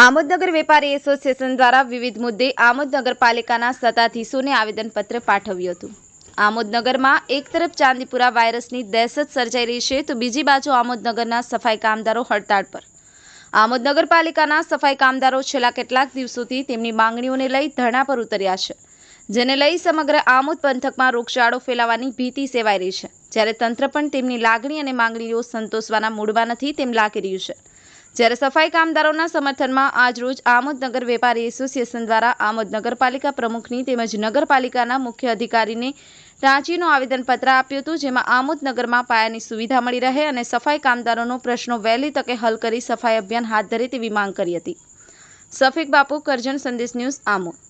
આમોદનગર વેપારી એસોસિએશન દ્વારા વિવિધ મુદ્દે આમોદ નગરપાલિકાના સત્તાધીશોને આવેદનપત્ર પાઠવ્યું હતું. આમોદનગરમાં એક તરફ ચાંદીપુરા વાયરસની દહેશત સર્જાઈ રહી છે, તો બીજી બાજુ આમોદનગરના સફાઈ કામદારો હડતાળ પર. આમોદ નગરપાલિકાના સફાઈ કામદારો છેલ્લા કેટલાક દિવસોથી તેમની માંગણીઓને લઈ ધરણા પર ઉતર્યા છે, જેને લઈ સમગ્ર આમોદ પંથકમાં રોગચાળો ફેલાવાની ભીતિ સેવાઈ રહી છે. જ્યારે તંત્ર પણ તેમની લાગણી અને માંગણીઓ સંતોષવાના મૂડમાં નથી, તેમ લાગી રહ્યું છે. જ્યારે સફાઈ કામદારોના સમર્થનમાં આજરોજ આમોદનગર વેપારી એસોસિએશન દ્વારા આમોદ નગરપાલિકા પ્રમુખની તેમજ નગરપાલિકાના મુખ્ય અધિકારીને રાંચીનું આવેદનપત્ર આપ્યું હતું, જેમાં આમોદ નગરમાં પાયાની સુવિધા મળી રહે અને સફાઈ કામદારોનો પ્રશ્નો વહેલી તકે હલ કરી સફાઈ અભિયાન હાથ ધરે તેવી માંગ કરી હતી. સફીક બાપુ કરજણ સંદેશ ન્યૂઝ આમોદ.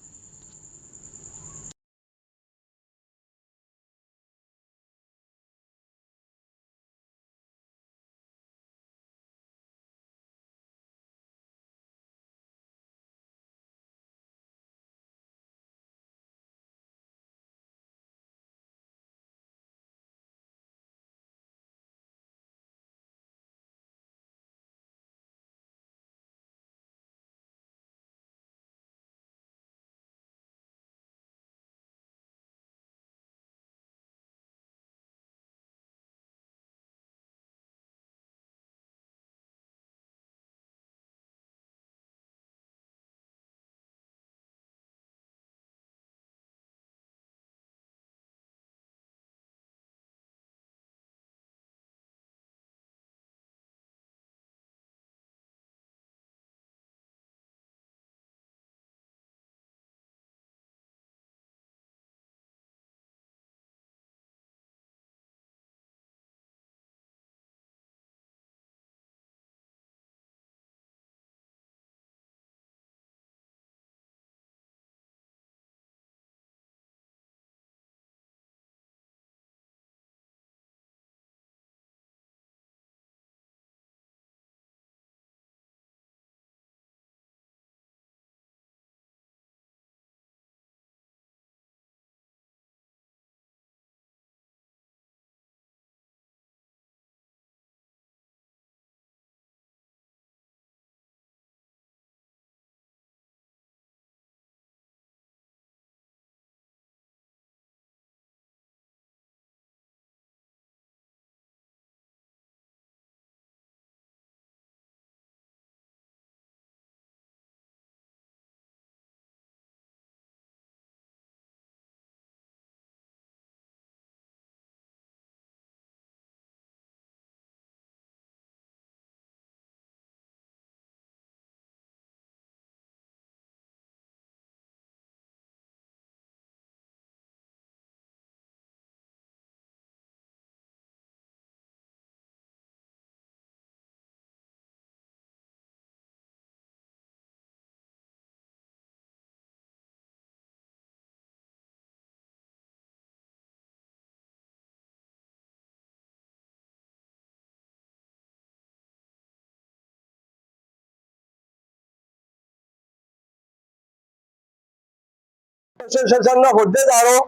એસોસિએશનના હોદ્દેદારો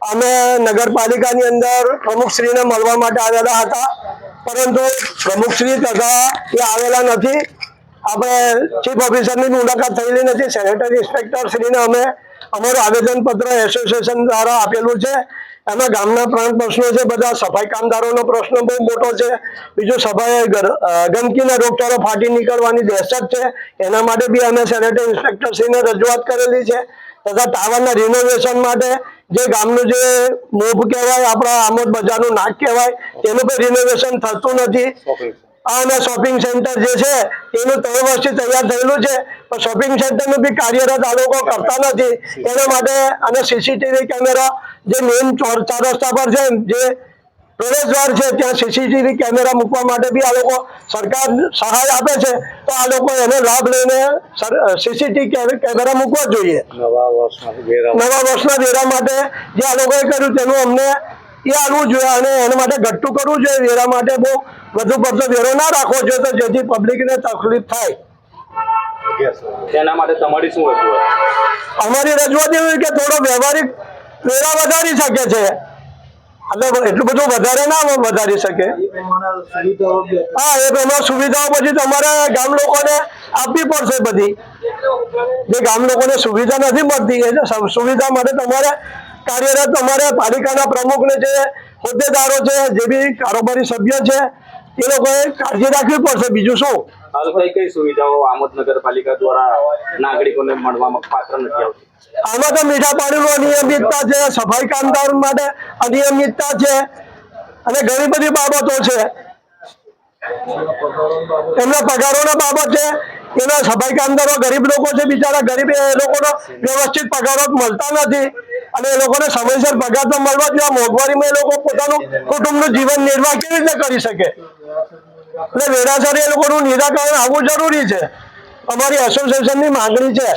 અમે નગરપાલિકાની અંદર પ્રમુખશ્રીને મળવા માટે આવેલા હતા. પરંતુ પ્રમુખશ્રી તથા એ આવેલા નથી. આપણે ચીફ ઓફિસરની મુલાકાત થયેલી નથી. સેનેટરી ઇન્સ્પેક્ટર શ્રીને અમે અમારું આવેદનપત્ર એસોસિએશન દ્વારા આપેલું છે. એમાં ગામના પ્રાણ પ્રશ્નો છે, બધા સફાઈ કામદારોનો પ્રશ્ન બહુ મોટો છે. બીજું સફાઈ ગંદકીના રોગચાળો ફાટી નીકળવાની દહેશત છે. એના માટે બી અમે સેનેટરી ઇન્સ્પેક્ટર શ્રીને રજૂઆત કરેલી છે. તથા ટાવરના રિનોવેશન માટે જે ગામનું જે મોભ કહેવાય આપણા આમોદ બજારનું નાક કહેવાય તેનું પણ રિનોવેશન થતું નથી. અને શોપિંગ સેન્ટર જે છે એનું ત્રણ વર્ષથી તૈયાર થયેલું છે. પણ શોપિંગ સેન્ટરનું બી કાર્યરત આ લોકો કરતા નથી. એના માટે અને સીસીટીવી કેમેરા જે મેઇન ચાર રસ્તા પર છે જે પ્રવેશદ્વાર છે ત્યાં સીસીટીવી કેમેરા મૂકવા માટે બી આ લોકો સરકાર સહાય આપે છે તો આ લોકો એનો લાભ લઈને સીસીટીવી કેમેરા મૂકવા જોઈએ. નવા વર્ષના વેરા માટે. જે આ લોકોએ કર્યું તેનું અમને એ આવવું જોઈએ અને એના માટે ઘટ્ટું કરવું જોઈએ. વેરા માટે બહુ વધુ પડતો વેરો ના રાખવો જોઈએ તો જેથી પબ્લિકને તકલીફ થાય. તેના માટે તમારી શું અમારી રજૂઆત એવી કે થોડો વ્યવહારિક વેરા વધારી શકે છે. એટલે એટલું બધું વધારે ના વધારી શકે. હા, એ પ્રમાણે સુવિધાઓ પછી તમારે ગામ લોકોને આપવી પડશે બધી. જે ગામ લોકોને સુવિધા નથી મળતી, એ સુવિધા માટે તમારે કાર્યરત તમારે પાલિકાના પ્રમુખને જે હોદ્દેદારો છે, જે બી કારોબારી સભ્ય છે, એ લોકોએ કાળજી રાખવી પડશે. બીજું શું? હાલ કઈ સુવિધાઓ આમોદ નગરપાલિકા દ્વારા નાગરિકોને મળવામાં પાત્ર નથી આવતી? આમાં તો મીઠા પાણીનું અનિયમિતતા છે, સફાઈ કામદાર માટે અનિયમિતતા છે, અને ઘણી બધી બાબતો છે. એમના પગારોના બાબત છે, એના સફાઈ કામદારો ગરીબ લોકો છે, બિચારા ગરીબ, એ લોકોનો વ્યવસ્થિત પગારો મળતા નથી. અને એ લોકોને સમયસર પગાર તો મળવા જોઈએ. મોંઘવારીમાં એ લોકો પોતાનું કુટુંબનું જીવન નિર્વાહ કેવી રીતે કરી શકે? એટલે વેરાસર એ લોકોનું નિરાકરણ આવવું જરૂરી છે. અમારી એસોસિએશનની માંગણી છે.